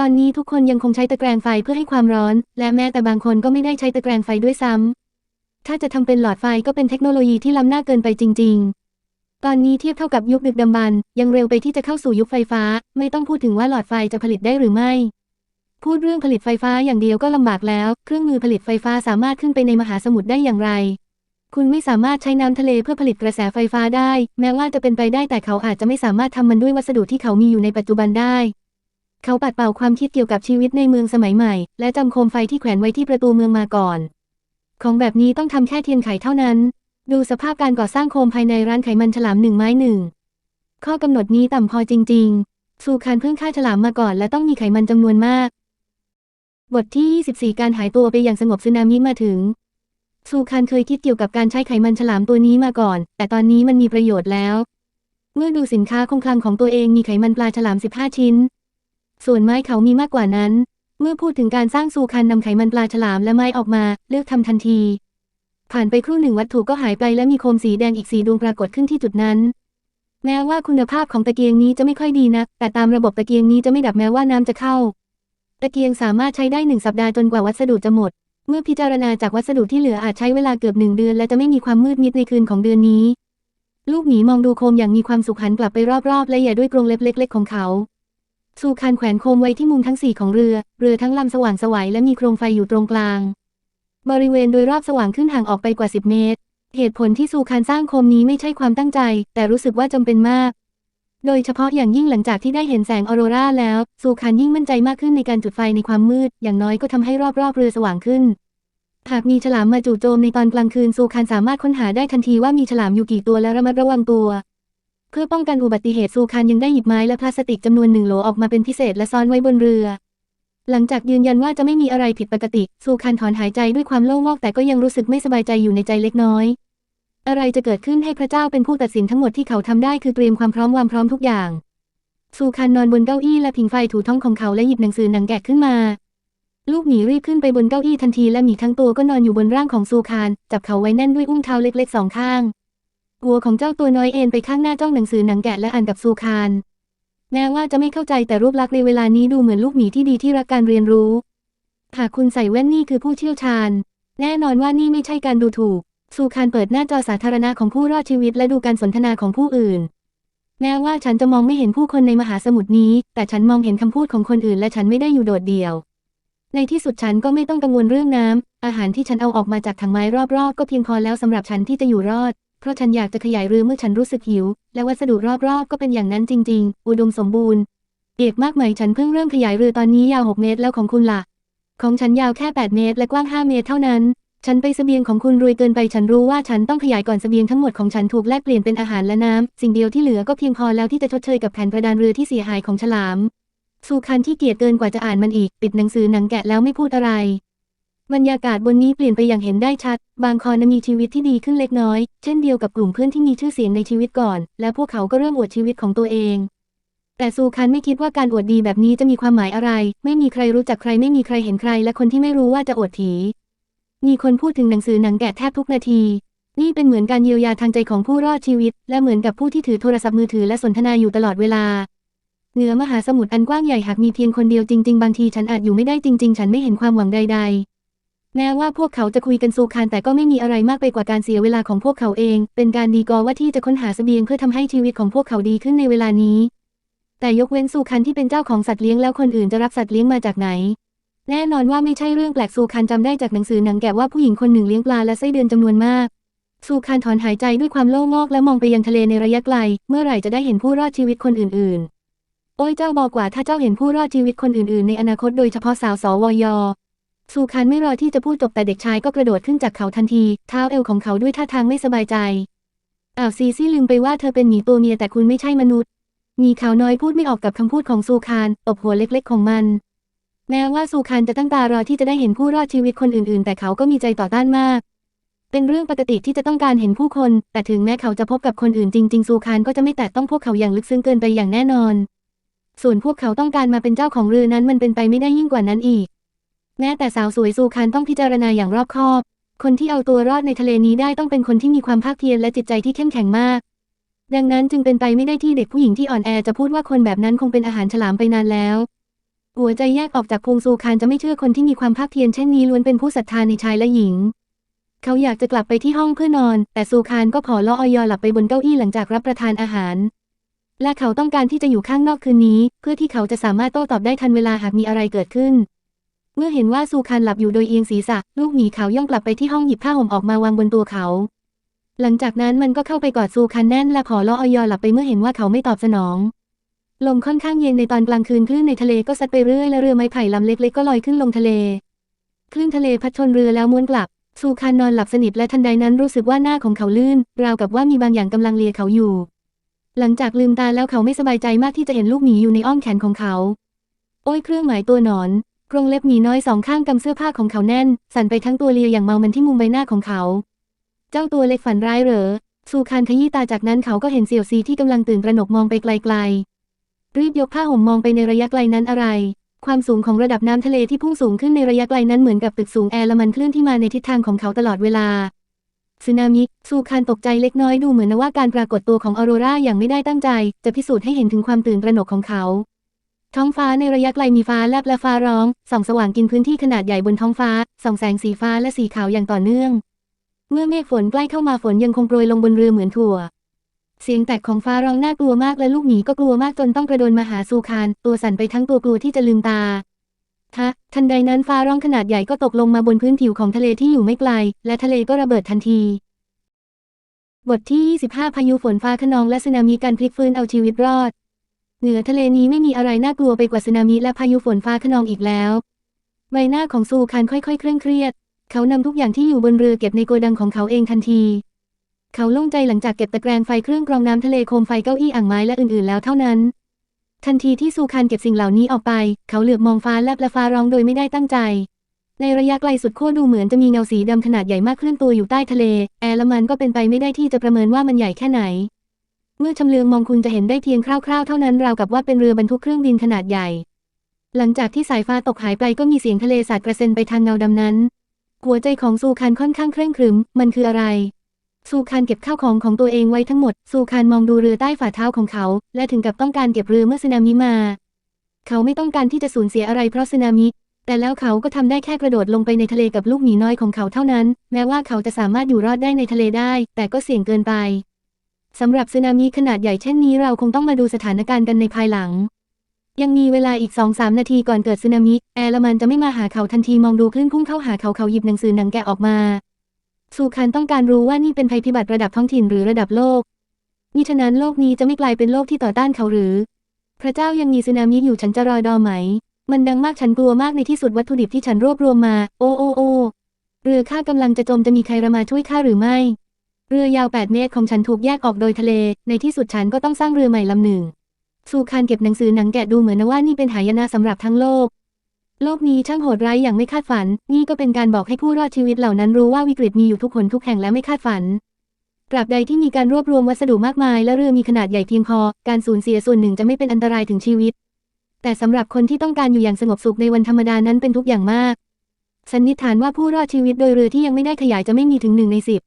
ตอนนี้ทุกคนยังคงใช้ตะแกรงไฟเพื่อให้ความร้อน และแม้แต่บางคนก็ไม่ได้ใช้ตะแกรงไฟด้วยซ้ำ ถ้าจะทำเป็นหลอดไฟก็เป็นเทคโนโลยีที่ล้ำหน้าเกินไปจริง ๆ ตอนนี้เทียบเท่ากับยุคดึกดำบรรพ์ยังเร็วไปที่จะเข้าสู่ยุคไฟฟ้า ไม่ต้องพูดถึงว่าหลอดไฟจะผลิตได้หรือไม่ พูดเรื่องผลิตไฟฟ้าอย่างเดียวก็ลำบากแล้ว เครื่องมือผลิตไฟฟ้าสามารถขึ้นไปในมหาสมุทรได้อย่างไร คุณไม่สามารถใช้น้ำทะเลเพื่อผลิตกระแสไฟฟ้าได้ แม้ว่าจะเป็นไปได้แต่เขาอาจจะไม่สามารถทำมันด้วยวัสดุที่เขามีอยู่ในปัจจุบันได้ เขาปัดเป่าความคิดเกี่ยวกับชีวิตในเมืองสมัยใหม่ และจำโคมไฟที่แขวนไว้ที่ประตูเมืองมาก่อน ของแบบนี้ต้องทำแค่เทียนไขเท่านั้น ดูสภาพการก่อสร้างโคมภายในร้านไขมันฉลามหนึ่งไม้หนึ่งข้อกำหนดนี้ต่ำพอจริง ๆ สูคานเพิ่งฆ่าฉลามมาก่อนและต้องมีไขมันจำนวนมาก บทที่ 24 การหายตัวไปอย่างสงบซึนามิมาถึงซูคานเคยคิดเกี่ยวกับการใช้ไขมันฉลามตัวนี้มาก่อน แต่ตอนนี้มันมีประโยชน์แล้ว เมื่อดูสินค้าคงคลังของตัวเองมีไขมันปลาฉลาม 15 ชิ้น ส่วนไม้เขามีมากกว่านั้น เมื่อพูดถึงการสร้างซูคานนำไขมันปลาฉลามและไม้ออกมาเลือกทำทันที ผ่านไปครู่หนึ่งวัตถุก็หายไปและมีโคมสีแดงอีกสีดวงปรากฏขึ้นที่จุดนั้น แม้ว่าคุณภาพของตะเกียงนี้จะไม่ค่อยดีนัก แต่ตามระบบตะเกียงนี้จะไม่ดับแม้ว่าน้ำจะเข้า ตะเกียงสามารถใช้ได้หนึ่งสัปดาห์จนกว่าวัสดุจะหมด เมื่อพิจารณาจากวัสดุที่เหลืออาจใช้เวลาเกือบหนึ่งเดือนและจะไม่มีความมืดมิดในคืนของเดือนนี้ ลูกหมีมองดูโคมอย่างมีความสุขหันกลับไปรอบๆ และอย่าด้วยกรงเล็บเล็ก ๆ ของเขา สูคานแขวนโคมไว้ที่มุมทั้งสี่ของเรือ เรือทั้งลำสว่างสวัยและมีโครงไฟอยู่ตรงกลาง บริเวณโดยรอบสว่างขึ้นห่างออกไปกว่า 10 เมตร เหตุผลที่ซูคานสร้างโคมนี้ไม่ใช่ความตั้งใจ แต่รู้สึกว่าจำเป็นมาก โดยเฉพาะอย่างยิ่งหลังจากที่ได้เห็นแสงออโรราแล้ว ซูคานยิ่งมั่นใจมากขึ้นในการจุดไฟในความมืด อย่างน้อยก็ทำให้รอบๆเรือสว่างขึ้น หากมีฉลามมาจู่โจมในตอนกลางคืนซูคานสามารถค้นหาได้ทันทีว่ามีฉลามอยู่กี่ตัวและระมัดระวังตัว พื่อป้องกันอุบัติเหตุซูคานยังได้หยิบไม้และพลาสติกจำนวนหนึ่งโหลออกมาเป็นพิเศษและซ่อนไว้บนเรือ หลังจากยืนยันว่าจะไม่มีอะไรผิดปกติ ซูคานถอนหายใจด้วยความโล่งอกแต่ก็ยังรู้สึกไม่สบายใจอยู่ในใจเล็กน้อย อะไรจะเกิดขึ้นให้พระเจ้าเป็นผู้ตัดสินทั้งหมดที่เขาทำได้คือเตรียมความพร้อมวางพร้อมทุกอย่าง ซูคานนอนบนเก้าอี้และผิงไฟถูท้องของเขาและหยิบหนังสือหนังแกะขึ้นมา ลูกหมีรีบขึ้นไปบนเก้าอี้ทันทีและหมีทั้งตัวก็นอนอยู่บนร่างของซูคานจับเขาไว้แน่นด้วยอุ้งเท้าเล็กๆสองข้าง หัวของเจ้าตัวน้อยเอ็นไปข้างหน้าจ้องหนังสือหนังแกะและอ่านกับซูคาน แม้ว่าจะไม่เข้าใจแต่รูปลักษณ์ในเวลานี้ดูเหมือนลูกหมีที่ดีที่รักการเรียนรู้ หากคุณใส่แว่นนี่คือผู้เชี่ยวชาญ แน่นอนว่านี่ไม่ใช่การดูถูก ซูคานเปิดหน้าจอสาธารณะของผู้รอดชีวิตและดูการสนทนาของผู้อื่น แม้ว่าฉันจะมองไม่เห็นผู้คนในมหาสมุทรนี้ แต่ฉันมองเห็นคำพูดของคนอื่น และฉันไม่ได้อยู่โดดเดี่ยว ในที่สุดฉันก็ไม่ต้องกังวลเรื่องน้ำอาหารที่ฉันเอาออกมาจากถังไม้รอบๆ ก็เพียงพอแล้วสำหรับฉันที่จะอยู่รอด เพราะฉันอยากจะขยายเรือเมื่อฉันรู้สึกหิว และวัสดุรอบๆ ก็เป็นอย่างนั้นจริง ๆ อุดมสมบูรณ์ เอกมากไหมฉันเพิ่งเริ่มขยายเรือตอนนี้ยาว 6 เมตรแล้วของคุณล่ะ ของฉันยาวแค่ 8 เมตร และกว้าง 5 เมตรเท่านั้น ฉันไปสเสบียงของคุณรวยเกินไป ฉันรู้ว่าฉันต้องขยายก่อนสเสบียงทั้งหมดของฉันถูกแลกเปลี่ยนเป็นอาหารและน้ำ สิ่งเดียวที่เหลือก็เพียงพอแล้วที่จะชดเชยกับแผนประดานเรือที่เสียหายของฉลาม สุคันที่เกียจเกินกว่าจะอ่านมันอีก ปิดหนังสือหนังแกะแล้วไม่พูดอะไร บรรยากาศบนนี้เปลี่ยนไปอย่างเห็นได้ชัด บางคอนมีชีวิตที่ดีขึ้นเล็กน้อย เช่นเดียวกับกลุ่มเพื่อนที่มีชื่อเสียงในชีวิตก่อน และพวกเขาก็เริ่มอวดชีวิตของตัวเอง แต่ซูคันไม่คิดว่าการอวดดีแบบนี้จะมีความหมายอะไร ไม่มีใครรู้จักใครไม่มีใครเห็นใคร และคนที่ไม่รู้ว่าจะอวดถี มีคนพูดถึงหนังสือหนังแกะแทบทุกนาที นี่เป็นเหมือนการเยียวยาทางใจของผู้รอดชีวิต และเหมือนกับผู้ที่ถือโทรศัพท์มือถือและสนทนาอยู่ตลอดเวลาเหนือมหาสมุทรอันกว้างใหญ่หากมีเพียงคนเดียวจริง ๆ บางทีฉันอาจอยู่ไม่ได้จริง ๆ ฉันไม่เห็นความหวังใด ๆ แม้ว่าพวกเขาจะคุยกันสูคานแต่ก็ไม่มีอะไรมากไปกว่าการเสียเวลาของพวกเขาเอง เป็นการดีกอว่าที่จะค้นหาเสบียงเพื่อทำให้ชีวิตของพวกเขาดีขึ้นในเวลานี้ แต่ยกเว้นสูคันที่เป็นเจ้าของสัตว์เลี้ยงแล้วคนอื่นจะรับสัตว์เลี้ยงมาจากไหน แน่นอนว่าไม่ใช่เรื่องแปลกสูคันจำได้จากหนังสือหนังแกะว่าผู้หญิงคนหนึ่งเลี้ยงปลาและไส้เดือนจำนวนมากสูคันถอนหายใจด้วยความโล่งอกและมองไปยังทะเลในระยะไกล เมื่อไหร่จะได้เห็นผู้รอดชีวิตคนอื่นๆ โอ้ยเจ้าบอกว่าถ้าเจ้าเห็นผู้รอดชีวิตคนอื่นๆ ในอนาคตโดยเฉพาะสาวสวย สุคันไม่รอที่จะพูดจบแต่เด็กชายก็กระโดดขึ้นจากเขาทันที เท้าเอวของเขาด้วยท่าทางไม่สบายใจอ้าวซีซี่ลืมไปว่าเธอเป็นหมีตัวเมียแต่คุณไม่ใช่มนุษย์มีขาวน้อยพูดไม่ออกกับคำพูดของซูคานตบหัวเล็กๆของมัน แม้ว่าซูคานจะตั้งตารอที่จะได้เห็นผู้รอดชีวิตคนอื่นๆ แต่เขาก็มีใจต่อต้านมาก เป็นเรื่องปกติที่จะต้องการเห็นผู้คน แต่ถึงแม้เขาจะพบกับคนอื่นจริงๆซูคานก็จะไม่แตะต้องพวกเขาอย่างลึกซึ้งเกินไปอย่างแน่นอน ส่วนพวกเขาต้องการมาเป็นเจ้าของเรือนั้นมันเป็นไปไม่ได้ยิ่งกว่านั้นอีก แม้แต่สาวสวยซูคานต้องพิจารณาอย่างรอบคอบ คนที่เอาตัวรอดในทะเลนี้ได้ต้องเป็นคนที่มีความภาคเพียรและจิตใจที่เข้มแข็งมาก ดังนั้นจึงเป็นไปไม่ได้ที่เด็กผู้หญิงที่อ่อนแอจะพูดว่าคนแบบนั้นคงเป็นอาหารฉลามไปนานแล้ว หัวใจแยกออกจากพงซูคานจะไม่เชื่อคนที่มีความภาคเพียรเช่นนี้ล้วนเป็นผู้ศรัทธาในชายและหญิง เขาอยากจะกลับไปที่ห้องเพื่อนอน แต่ซูคานก็ผอล่อออยอหลับไปบนเก้าอี้หลังจากรับประทานอาหารและเขาต้องการที่จะอยู่ข้างนอกคืนนี้ เพื่อที่เขาจะสามารถโต้ตอบได้ทันเวลาหากมีอะไรเกิดขึ้น เมื่อเห็นว่าซูคานหลับอยู่โดยเอียงศีรษะ ลูกหมีเขาย่องกลับไปที่ห้องหยิบผ้าห่มออกมาวางบนตัวเขา หลังจากนั้นมันก็เข้าไปกอดซูคานแน่นและขอล่อออยอหลับไปเมื่อเห็นว่าเขาไม่ตอบสนอง ลมค่อนข้างเย็นในตอนกลางคืนคลื่นในทะเลก็ซัดไปเรื่อยและเรือไม้ไผ่ลำเล็กๆก็ลอยขึ้นลงทะเล คลื่นทะเลพัดชนเรือแล้วม้วนกลับ ซูคานนอนหลับสนิทและทันใดนั้นรู้สึกว่าหน้าของเขาลื่น ราวกับว่ามีบางอย่างกำลังเลียเขาอยู่ หลังจากลืมตาแล้วเขาไม่สบายใจมากที่จะเห็นลูกหมีอยู่ในอ้อมแขนของเขา โอ้ยเครื่องหมายตัวหนอน รงเล็บหมีน้อยสองข้างกำเสื้อผ้าของเขาแน่น สั่นไปทั้งตัวเลียอย่างเมามันที่มุมใบหน้าของเขา เจ้าตัวเล็กฝันร้ายเหรอซูคานขยี้ตาจากนั้นเขาก็เห็นเสี่ยวซีที่กำลังตื่นตระหนกมองไปไกลๆ รีบยกผ้าห่มมองไปในระยะไกลนั้นอะไร ความสูงของระดับน้ำทะเลที่พุ่งสูงขึ้นในระยะไกลนั้นเหมือนกับตึกสูงแอร์ละมันเคลื่อนที่มาในทิศทางของเขาตลอดเวลาสึนามิซูคานตกใจเล็กน้อยดูเหมือนว่าการปรากฏตัวของออโรราอย่างไม่ได้ตั้งใจ จะพิสูจน์ให้เห็นถึงความตื่นตระหนกของเขา ท้องฟ้าในระยะไกลมีฟ้าแลบและฟ้าร้อง ส่องสว่างกินพื้นที่ขนาดใหญ่บนท้องฟ้า ส่องแสงสีฟ้าและสีขาวอย่างต่อเนื่อง เมื่อเมฆฝนใกล้เข้ามาฝนยังคงโปรยลงบนเรือเหมือนถั่ว เสียงแตกของฟ้าร้องน่ากลัวมากและลูกหมีก็กลัวมากจนต้องกระโดดมาหาซูคาน ตัวสั่นไปทั้งตัวกลัวที่จะลืมตาทะทันใดนั้นฟ้าร้องขนาดใหญ่ก็ตกลงมาบนพื้นผิวของทะเลที่อยู่ไม่ไกล และทะเลก็ระเบิดทันที บทที่ 25 พายุฝนฟ้าคะนองและสึนามิการพลิกฟื้นเอาชีวิตรอด เหนือทะเลนี้ไม่มีอะไรน่ากลัวไปกว่าสึนามิและพายุฝนฟ้าคะนองอีกแล้ว ใบหน้าของซูคานค่อยๆ เคร่งเครียด เขานำทุกอย่างที่อยู่บนเรือเก็บในโกดังของเขาเองทันที เขาโล่งใจหลังจากเก็บตะแกรงไฟเครื่องกรองน้ำทะเลโคมไฟเก้าอี้อ่างไม้และอื่นๆ แล้วเท่านั้น ทันทีที่ซูคานเก็บสิ่งเหล่านี้ออกไป เขาเหลือบมองฟ้าแลบและฟ้าร้องโดยไม่ได้ตั้งใจ ในระยะไกลสุดขั้วดูเหมือนจะมีเงาสีดำขนาดใหญ่มากเคลื่อนตัวอยู่ใต้ทะเล แอร์ละมันก็เป็นไปไม่ได้ที่จะประเมินว่ามันใหญ่แค่ไหน เมื่อชำเลืองมองคุณจะเห็นได้เพียงคร่าวๆ เท่านั้นราวกับว่าเป็นเรือบรรทุกเครื่องบินขนาดใหญ่ หลังจากที่สายฟ้าตกหายไปก็มีเสียงทะเลสาดกระเซ็นไปทางเงาดำนั้น หัวใจของซูคานค่อนข้างเคร่งครึม มันคืออะไร ซูคานเก็บข้าวของของตัวเองไว้ทั้งหมด ซูคานมองดูเรือใต้ฝ่าเท้าของเขา และถึงกับต้องการเก็บเรือเมื่อสึนามิมา เขาไม่ต้องการที่จะสูญเสียอะไรเพราะสึนามิแต่แล้วเขาก็ทำได้แค่กระโดดลงไปในทะเลกับลูกหมีน้อยของเขาเท่านั้น แม้ว่าเขาจะสามารถอยู่รอดได้ในทะเลได้ แต่ก็เสี่ยงเกินไป สำหรับสึนามิขนาดใหญ่เช่นนี้เราคงต้องมาดูสถานการณ์กันในภายหลัง ยังมีเวลาอีกสองสามนาทีก่อนเกิดสึนามิ แอร์ลมันจะไม่มาหาเขาทันทีมองดูคลื่นพุ่งเข้าหาเขาเขาหยิบหนังสือหนังแกะออกมาซูคานต้องการรู้ว่านี่เป็นภัยพิบัติระดับท้องถิ่นหรือระดับโลกมิฉะนั้นโลกนี้จะไม่กลายเป็นโลกที่ต่อต้านเขาหรือ พระเจ้ายังมีสึนามิอยู่ฉันจะรอดอไหม มันดังมากฉันกลัวมากในที่สุดวัตถุดิบที่ฉันรวบรวมมา โอ้โอ้โอเรือข้ากำลังจะจมจะมีใครมาช่วยข้าหรือไม่ เรือยาว 8 เมตรของฉันถูกแยกออกโดยทะเล ในที่สุดฉันก็ต้องสร้างเรือใหม่ลำหนึ่ง ซูคานเก็บหนังสือหนังแกะดูเหมือนว่านี่เป็นหายนะสำหรับทั้งโลก โลกนี้ช่างโหดร้ายอย่างไม่คาดฝัน นี่ก็เป็นการบอกให้ผู้รอดชีวิตเหล่านั้นรู้ว่าวิกฤตมีอยู่ทุกคนทุกแห่งและไม่คาดฝัน ตราบใดที่มีการรวบรวมวัสดุมากมาย และเรือมีขนาดใหญ่เพียงพอ การสูญเสียส่วนหนึ่งจะไม่เป็นอันตรายถึงชีวิต แต่สำหรับคนที่ต้องการอยู่อย่างสงบสุขในวันธรรมดานั้นเป็นทุกอย่างมาก สันนิษฐานว่าผู้รอดชีวิตโดยเรือที่ยังไม่ได้ขยายจะไม่มีถึงหนึ่งในสิบ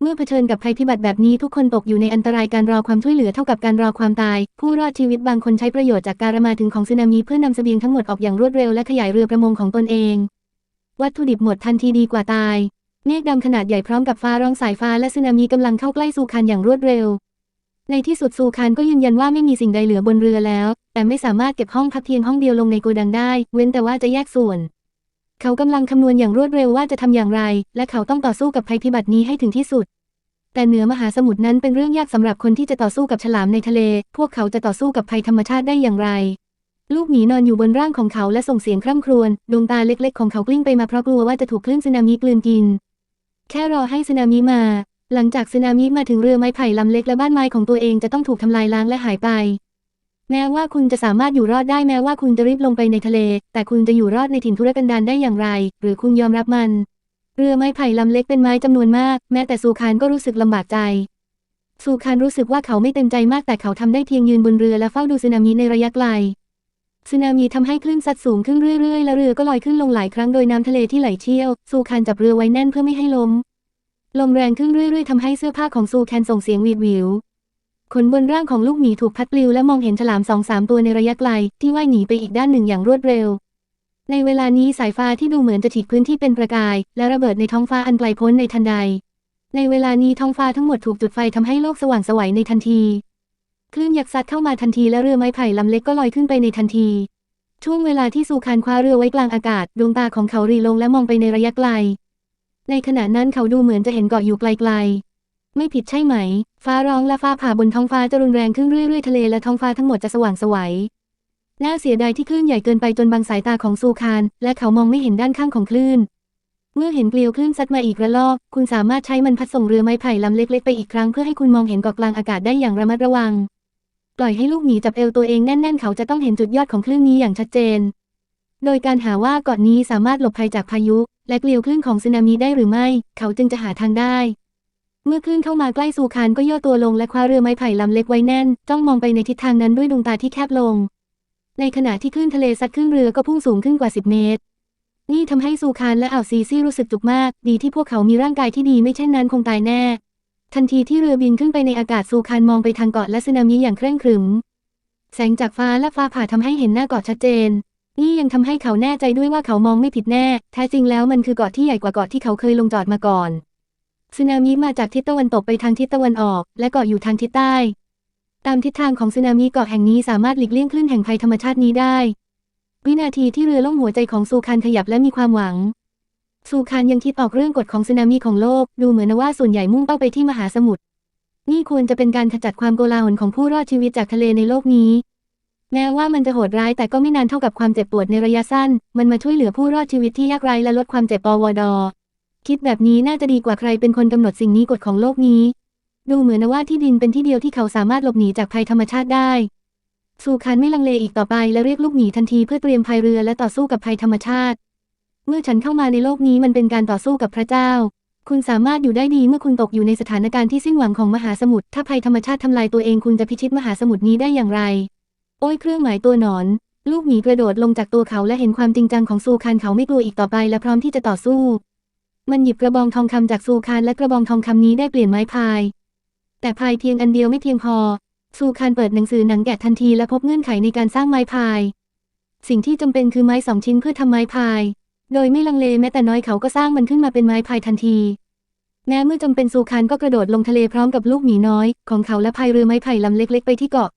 เมื่อเผชิญกับภัยพิบัติแบบนี้ทุกคนตกอยู่ในอันตรายการรอความช่วยเหลือเท่ากับการรอความตาย ผู้รอดชีวิตบางคนใช้ประโยชน์จากการมาถึงของสึนามิเพื่อนำเสบียงทั้งหมดออกอย่างรวดเร็วและขยายเรือประมงของตนเอง วัตถุดิบหมดทันทีดีกว่าตายเมฆดำขนาดใหญ่พร้อมกับฟ้าร้องสายฟ้าและสึนามิกำลังเข้าใกล้ซูคานอย่างรวดเร็ว ในที่สุดซูคานก็ยืนยันว่าไม่มีสิ่งใดเหลือบนเรือแล้ว แต่ไม่สามารถเก็บห้องพักเพียงห้องเดียวลงในโกดังได้ เว้นแต่ว่าจะแยกส่วน เขากำลังคำนวณอย่างรวดเร็วว่าจะทำอย่างไร และเขาต้องต่อสู้กับภัยพิบัตินี้ให้ถึงที่สุด แต่เหนือมหาสมุทรนั้นเป็นเรื่องยากสำหรับคนที่จะต่อสู้กับฉลามในทะเล พวกเขาจะต่อสู้กับภัยธรรมชาติได้อย่างไร ลูกหมีนอนอยู่บนร่างของเขาและส่งเสียงคร่ำครวญ ดวงตาเล็กๆของเขากลิ้งไปมาเพราะกลัวว่าจะถูกคลื่นสึนามิกลืนกิน แค่รอให้สึนามิมา หลังจากสึนามิมาถึงเรือไม้ไผ่ลำเล็กและบ้านไม้ของตัวเองจะต้องถูกทำลายล้างและหายไป แม้ว่าคุณจะสามารถอยู่รอดได้แม้ว่าคุณจะรีบลงไปในทะเล แต่คุณจะอยู่รอดในถิ่นทุรกันดารได้อย่างไร หรือคุณยอมรับมัน เรือไม้ไผ่ลำเล็กเป็นไม้จำนวนมาก แม้แต่ซูคานก็รู้สึกลำบากใจ ซูคานรู้สึกว่าเขาไม่เต็มใจมากแต่เขาทำได้เพียงยืนบนเรือและเฝ้าดูสึนามิในระยะไกลสึนามิทำให้คลื่นซัดสูงขึ้นเรื่อยๆ และเรือก็ลอยขึ้นลงหลายครั้งโดยน้ำทะเลที่ไหลเชี่ยว ซูคานจับเรือไว้แน่นเพื่อไม่ให้ล้ม ลมแรงขึ้นเรื่อยๆทำให้เสื้อผ้าของซูแคนส่งเสียงหวีดหวิว ขนบนร่างของลูกหมีถูกพัดปลิวและมองเห็นฉลามสองสามตัวในระยะไกล ที่ว่ายหนีไปอีกด้านหนึ่งอย่างรวดเร็ว ในเวลานี้สายฟ้าที่ดูเหมือนจะฉีกพื้นที่เป็นประกาย และระเบิดในท้องฟ้าอันไกลพ้นในทันใด ในเวลานี้ท้องฟ้าทั้งหมดถูกจุดไฟทำให้โลกสว่างสวัยในทันทีคลื่นยักษ์ซัดเข้ามาทันทีและเรือไม้ไผ่ลำเล็กก็ลอยขึ้นไปในทันที ช่วงเวลาที่ซูคานคว้าเรือไว้กลางอากาศดวงตาของเขารีลงและมองไปในระยะไกล ในขณะนั้นเขาดูเหมือนจะเห็นเกาะอยู่ไกลๆ ไม่ผิดใช่ไหม ฟ้าร้องและฟ้าผ่าบนท้องฟ้าจะรุนแรงขึ้นเรื่อยๆ ทะเลและท้องฟ้าทั้งหมดจะสว่างไสวัยน่าเสียดายที่คลื่นใหญ่เกินไปจนบังสายตาของซูคานและเขามองไม่เห็นด้านข้างของคลื่น เมื่อเห็นเกลียวคลื่นซัดมาอีกระลอก คุณสามารถใช้มันพัดส่งเรือไม้ไผ่ลำเล็ก ๆ ไปอีกครั้งเพื่อให้คุณมองเห็นเกาะกลางอากาศได้อย่างระมัดระวัง ปล่อยให้ลูกหมีจับเอวตัวเองแน่น ๆ เขาจะต้องเห็นจุดยอดของคลื่นนี้อย่างชัดเจน โดยการหาว่าเกาะนี้สามารถหลบภัยจากพายุ และเกลียวคลื่นของสึนามิได้หรือไม่ เขาจึงจะหาทางได้ เมื่อคลื่นเข้ามาใกล้ซูคานก็ย่อตัวลงและคว้าเรือไม้ไผ่ลำเล็กไว้แน่น จ้องมองไปในทิศทางนั้นด้วยดวงตาที่แคบลง ในขณะที่คลื่นทะเลซัดขึ้นเรือก็พุ่งสูงขึ้นกว่า 10 เมตร นี่ทำให้ซูคานและอ่าวซีซี่รู้สึกจุกมาก ดีที่พวกเขามีร่างกายที่ดีไม่เช่นนั้นคงตายแน่ ทันทีที่เรือบินขึ้นไปในอากาศซูคานมองไปทางเกาะและสึนามิอย่างเคร่งครึม แสงจากฟ้าและฟ้าผ่าทำให้เห็นหน้าเกาะชัดเจน นี่ยังทำให้เขาแน่ใจด้วยว่าเขามองไม่ผิดแน่ แท้จริงแล้วมันคือเกาะที่ใหญ่กว่าเกาะที่เขาเคยลงจอดมาก่อน สึนามิมาจากทิศตะวันตกไปทางทิศตะวันออก และเกาะอยู่ทางทิศใต้ ตามทิศทางของสึนามิเกาะแห่งนี้สามารถหลีกเลี่ยงคลื่นแห่งภัยธรรมชาตินี้ได้ วินาทีที่เรือล่องหัวใจของซูคานขยับและมีความหวัง ซูคานยังคิดออกเรื่องกฎของสึนามิของโลก ดูเหมือนว่าส่วนใหญ่มุ่งเป้าไปที่มหาสมุทร นี่ควรจะเป็นการขจัดความโกลาหลของผู้รอดชีวิตจากทะเลในโลกนี้ แม้ว่ามันจะโหดร้ายแต่ก็ไม่นานเท่ากับความเจ็บปวดในระยะสั้น มันมาช่วยเหลือผู้รอดชีวิตที่ยากไร้และลดความเจ็บปวด คิดแบบนี้น่าจะดีกว่าใครเป็นคนกำหนดสิ่งนี้กฎของโลกนี้ ดูเหมือนว่าที่ดินเป็นที่เดียวที่เขาสามารถหลบหนีจากภัยธรรมชาติได้ซูคานไม่ลังเลอีกต่อไปและเรียกลูกหมีทันทีเพื่อเตรียมพายเรือและต่อสู้กับภัยธรรมชาติ เมื่อฉันเข้ามาในโลกนี้มันเป็นการต่อสู้กับพระเจ้า คุณสามารถอยู่ได้ดีเมื่อคุณตกอยู่ในสถานการณ์ที่สิ้นหวังของมหาสมุทรถ้าภัยธรรมชาติทำลายตัวเองคุณจะพิชิตมหาสมุทรนี้ได้อย่างไร โอ้ยเครื่องหมายตัวหนอน ลูกหมีกระโดดลงจากตัวเขาและเห็นความจริงจังของซูคานเขาไม่กลัวอีกต่อไปและพร้อมที่จะต่อสู้ มันหยิบกระบองทองคำจากซูคานและกระบองทองคำนี้ได้เปลี่ยนไม้พาย แต่พายเพียงอันเดียวไม่เพียงพอ ซูคานเปิดหนังสือหนังแกะทันทีและพบเงื่อนไขในการสร้างไม้พาย สิ่งที่จำเป็นคือไม้สองชิ้นเพื่อทำไม้พาย โดยไม่ลังเลแม้แต่น้อยเขาก็สร้างมันขึ้นมาเป็นไม้พายทันที แม้เมื่อจำเป็นซูคานก็กระโดดลงทะเลพร้อมกับลูกหมีน้อย ของเขาและพายเรือไม้ไผ่ลำเล็ก ๆ ไปที่เกาะ